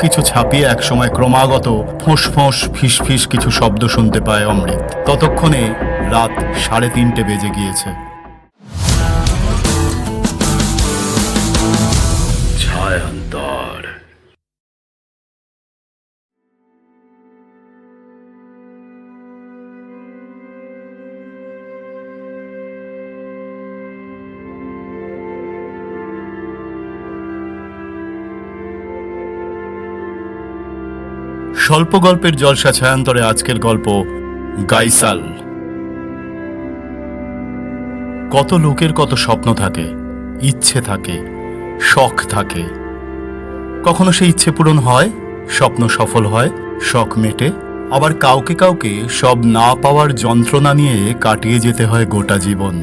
কিছু ছাপিয়ে একসময় ক্রমাগত ফোঁস ফোঁস ফিস ফিস কিছু শব্দ শুনতে পায় অমৃত। ততক্ষণে রাত সাড়ে তিনটে বেজে গিয়েছে। স্বল্প গল্পের জলসা ছায়ান্তরে আজকের গল্প, গাইসাল। কত লোকের কত স্বপ্ন থাকে, ইচ্ছে থাকে, শখ থাকে। কখনো সেই ইচ্ছে পূরণ হয়, স্বপ্ন সফল হয়, শখ মেটে, আবার কাউকে কাউকে সব না পাওয়ার যন্ত্রণা নিয়ে কাটিয়ে যেতে হয় গোটা জীবন।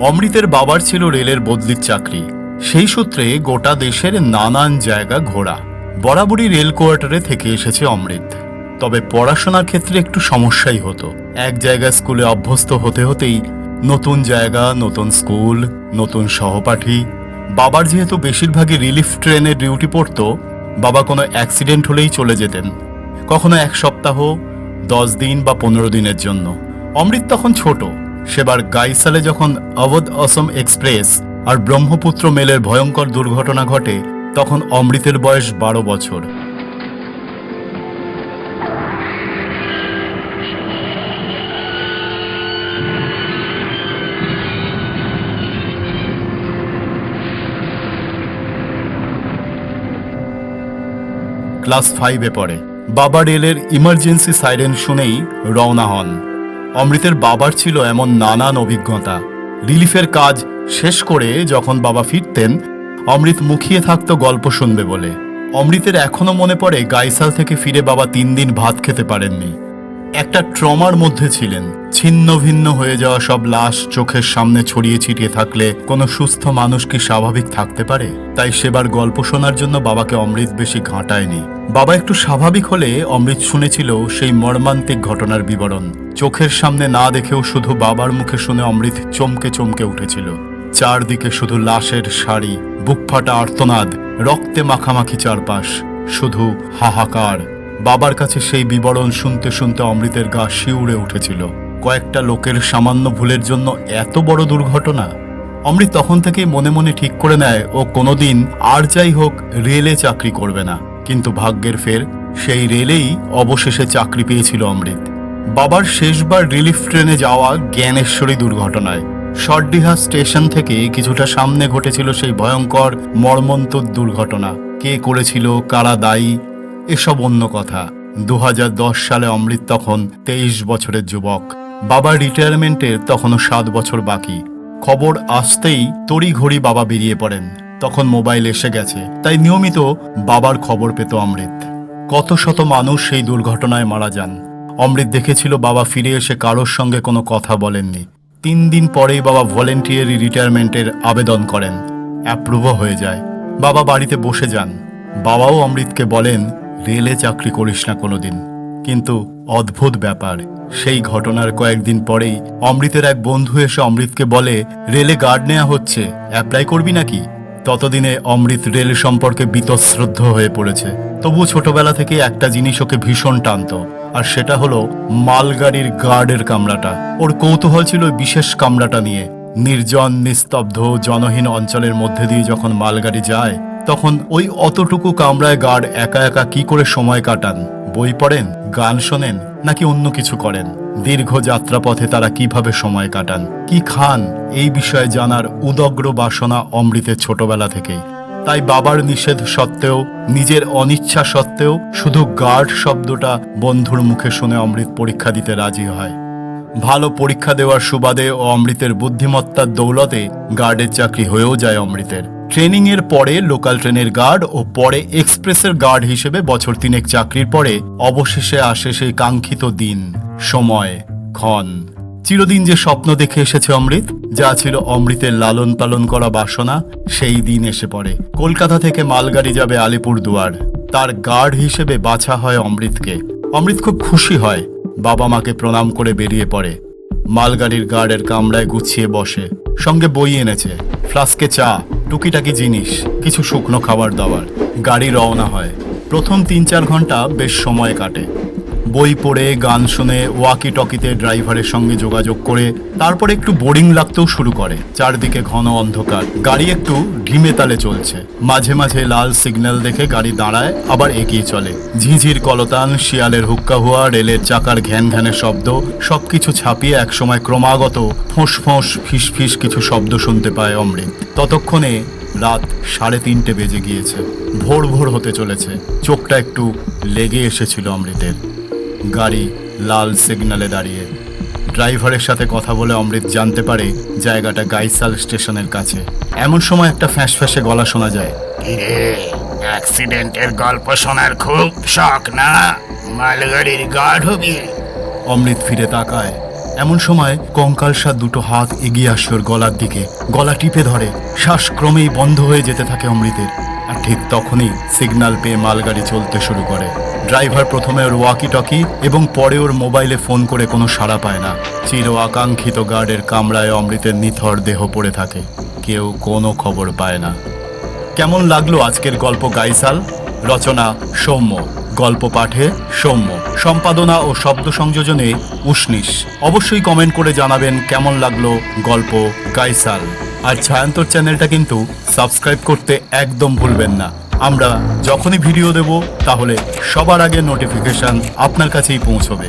অমৃতের বাবার ছিল রেলের বদলির চাকরি, সেই সূত্রে গোটা দেশের নানান জায়গা ঘোরা। বরাবরই রেল কোয়ার্টারে থেকে এসেছে অমৃত। তবে পড়াশোনার ক্ষেত্রে একটু সমস্যাই হতো। এক জায়গায় স্কুলে অভ্যস্ত হতে হতেই নতুন জায়গা, নতুন স্কুল, নতুন সহপাঠী, বাবার যেহেতু বেশিরভাগই রিলিফ ট্রেনের ডিউটি পড়ত, বাবা কোনো অ্যাক্সিডেন্ট হলেই চলে যেতেন। কখনো এক সপ্তাহ, দশ দিন বা পনেরো দিনের জন্য। অমৃত তখন ছোট। সেবার গাইসালে যখন অবধ অসম এক্সপ্রেস আর ব্রহ্মপুত্র মেলের ভয়ঙ্কর দুর্ঘটনা ঘটে তখন অমৃতের বয়স বারো বছর। ক্লাস ফাইভে পড়ে। বাবা রেলের ইমার্জেন্সি সাইরেন শুনেই রওনা হন। অমৃতের বাবার ছিল এমন নানান অভিজ্ঞতা। রিলিফের কাজ শেষ করে যখন বাবা ফিরতেন অমৃত মুখিয়ে থাকতো গল্প শুনবে বলে। অমৃতের এখনও মনে পড়ে গাইসাল থেকে ফিরে বাবা তিন দিন ভাত খেতে পারেননি। একটা ট্রমার মধ্যে ছিলেন। ছিন্ন ভিন্ন হয়ে যাওয়া সব লাশ চোখের সামনে ছড়িয়ে ছিটিয়ে থাকলে কোনো সুস্থ মানুষ কি স্বাভাবিক থাকতে পারে? তাই সেবার গল্প শোনার জন্য বাবাকে অমৃত বেশি ঘাঁটায়নি। বাবা একটু স্বাভাবিক হলে অমৃত শুনেছিল সেই মর্মান্তিক ঘটনার বিবরণ। চোখের সামনে না দেখেও শুধু বাবার মুখে শুনে অমৃত চমকে চমকে উঠেছিল। চারদিকে শুধু লাশের শাড়ি বুক ফাটা আর্তনাদ, রক্তে মাখামাখি চারপাশ, শুধু হাহাকার। বাবার কাছে সেই বিবরণ শুনতে শুনতে অমৃতের গা শিউড়ে উঠেছিল। কয়েকটা লোকের সামান্য ভুলের জন্য এত বড় দুর্ঘটনা। অমৃত তখন থেকেই মনে মনে ঠিক করে নেয়, ও কোনোদিন আর যাই হোক রেলে চাকরি করবে না। কিন্তু ভাগ্যের ফের সেই রেলেই অবশেষে চাকরি পেয়েছিল অমৃত। বাবার শেষবার রিলিফ ট্রেনে যাওয়া জ্ঞানেশ্বরী দুর্ঘটনায়। শর্টডিহা স্টেশন থেকে কিছুটা সামনে ঘটেছিল সেই ভয়ঙ্কর মর্মন্তর দুর্ঘটনা। কে করেছিল, কারা দায়ী, এসব অন্য কথা। দু হাজার দশ সালে অমৃত তখন তেইশ বছরের যুবক। বাবার রিটায়ারমেন্টের তখনও সাত বছর বাকি। খবর আসতেই তড়িঘড়ি বাবা বেরিয়ে পড়েন। তখন মোবাইল এসে গেছে। তাই নিয়মিত বাবার খবর পেত অমৃত। কত শত মানুষ সেই দুর্ঘটনায় মারা যান। অমৃত দেখেছিল বাবা ফিরে এসে কারোর সঙ্গে কোনো কথা বলেননি। তিন দিন পরেই বাবা ভলেন্টিয়ারি রিটায়ারমেন্টের আবেদন করেন। অ্যাপ্রুভও হয়ে যায়। বাবা বাড়িতে বসে যান। বাবাও অমৃতকে বলেন, রেলে চাকরি করিস না কোনোদিন। কিন্তু অদ্ভুত ব্যাপার, সেই ঘটনার কয়েকদিন পরেই অমৃতের এক বন্ধু এসে অমৃতকে বলে, রেলে গার্ড নেওয়া হচ্ছে, অ্যাপ্লাই করবি নাকি? ততদিনে অমৃত রেল সম্পর্কে বীতশ্রদ্ধ হয়ে পড়েছে। তবু ছোটবেলা থেকে একটা জিনিস ওকে ভীষণ টানত। আর সেটা হলো মালগাড়ির গার্ডের কামরাটা। ওর কৌতূহল ছিল বিশেষ কামরাটা নিয়ে। নির্জন, নিস্তব্ধ, জনহীন অঞ্চলের মধ্যে দিয়ে যখন মালগাড়ি যায়, তখন ওই অতটুকু কামরায় গার্ড একা একা কি করে সময় কাটান? বই পড়েন? গান শোনেন? নাকি অন্য কিছু করেন? দীর্ঘ যাত্রাপথে তারা কীভাবে সময় কাটান? কি খান? এই বিষয়ে জানার উদগ্র বাসনা অমৃতের ছোটবেলা থেকেই। তাই বাবার নিষেধ সত্ত্বেও, নিজের অনিচ্ছা সত্ত্বেও শুধু গার্ড শব্দটা বন্ধুর মুখে শুনে অমৃত পরীক্ষা দিতে রাজি হয়। ভালো পরীক্ষা দেওয়ার সুবাদে ও অমৃতের বুদ্ধিমত্তার দৌলতে গার্ডের চাকরি হয়েও যায় অমৃতের। ট্রেনিং এর পরে লোকাল ট্রেনের গার্ড ও পরে এক্সপ্রেসের গার্ড হিসেবে বছর তিনেক চাকরির পরে অবশেষে আসে সেই কাঙ্ক্ষিত দিন, সময়, ক্ষণ। চিরদিন যে স্বপ্ন দেখে এসেছে অমৃত, যা ছিল অমৃতের লালন পালন করা বাসনা, সেই দিন এসে পড়ে। কলকাতা থেকে মালগাড়ি যাবে আলিপুর দুয়ার তার গার্ড হিসেবে বাছা হয় অমৃতকে। অমৃত খুব খুশি হয়, বাবা মাকে প্রণাম করে বেরিয়ে পড়ে। মালগাড়ির গার্ডের কামরায় গুছিয়ে বসে। সঙ্গে বই এনেছে। ফ্লাস্কে চা, টুকিটাকি জিনিস, কিছু শুকনো খাবার দাবার। গাড়ি রওনা হয়। প্রথম তিন চার ঘণ্টা বেশ সময় কাটে। বই পড়ে, গান শুনে ওয়াকি টকিতে ড্রাইভারের সঙ্গে যোগাযোগ করে, তারপর একটু বোরিং লাগতেও শুরু করে। চারদিকে ঘন অন্ধকার। গাড়ি একটু ঢিমে তালে চলছে। মাঝে মাঝে লাল সিগন্যাল দেখে গাড়ি দাঁড়ায়, আবার এগিয়ে চলে। ঝিঝির কলতান, শিয়ালের হুক্কা হুয়া, রেলের চাকার ঘ্যান ঘ্যানের শব্দ, সবকিছু ছাপিয়ে একসময় ক্রমাগত ফোঁস ফোঁস, ফিস ফিস কিছু শব্দ শুনতে পায় অমৃত। ততক্ষণে রাত সাড়ে তিনটে বেজে গিয়েছে। ভোর ভোর হতে চলেছে। চোখটা একটু লেগে এসেছিল অমৃতের। গাড়ি লাল সিগনালে দাঁড়িয়ে। ড্রাইভারের সাথে কথা বলে অমৃত জানতে পারে জায়গাটা গাইসাল স্টেশনের কাছে। এমন সময় একটা ফ্যাঁস ফ্যাঁসে গলা শোনা যায়। কিরে অ্যাক্সিডেন্টের গল্প শোনার খুব শখ না? মালগাড়ির গার্ড হবি অমৃত ফিরে তাকায়। এমন সময় কঙ্কালসা দুটো হাত এগিয়ে আসে ওর গলার দিকে। গলা টিপে ধরে। শ্বাস ক্রমেই বন্ধ হয়ে যেতে থাকে অমৃতের। আর ঠিক তখনই সিগন্যাল পেয়ে মালগাড়ি চলতে শুরু করে। ড্রাইভার প্রথমে ওর ওয়াকি টকি এবং পরে ওর মোবাইলে ফোন করে কোনো সাড়া পায় না। চির আকাঙ্ক্ষিত গার্ডের কামরায় অমৃতের নিথর দেহ পড়ে থাকে। কেউ কোনো খবর পায় না। কেমন লাগল আজকের গল্প গাইসাল? রচনা সৌম্য, গল্প পাঠে সৌম্য, সম্পাদনা ও শব্দ সংযোজনে উষ্ণিস অবশ্যই কমেন্ট করে জানাবেন কেমন লাগল গল্প গাইসাল। আর ছায়ান্তর চ্যানেলটা কিন্তু সাবস্ক্রাইব করতে একদম ভুলবেন না। আমরা যখনই ভিডিও দেব, তাহলে সবার আগে নোটিফিকেশন আপনার কাছেই পৌঁছবে।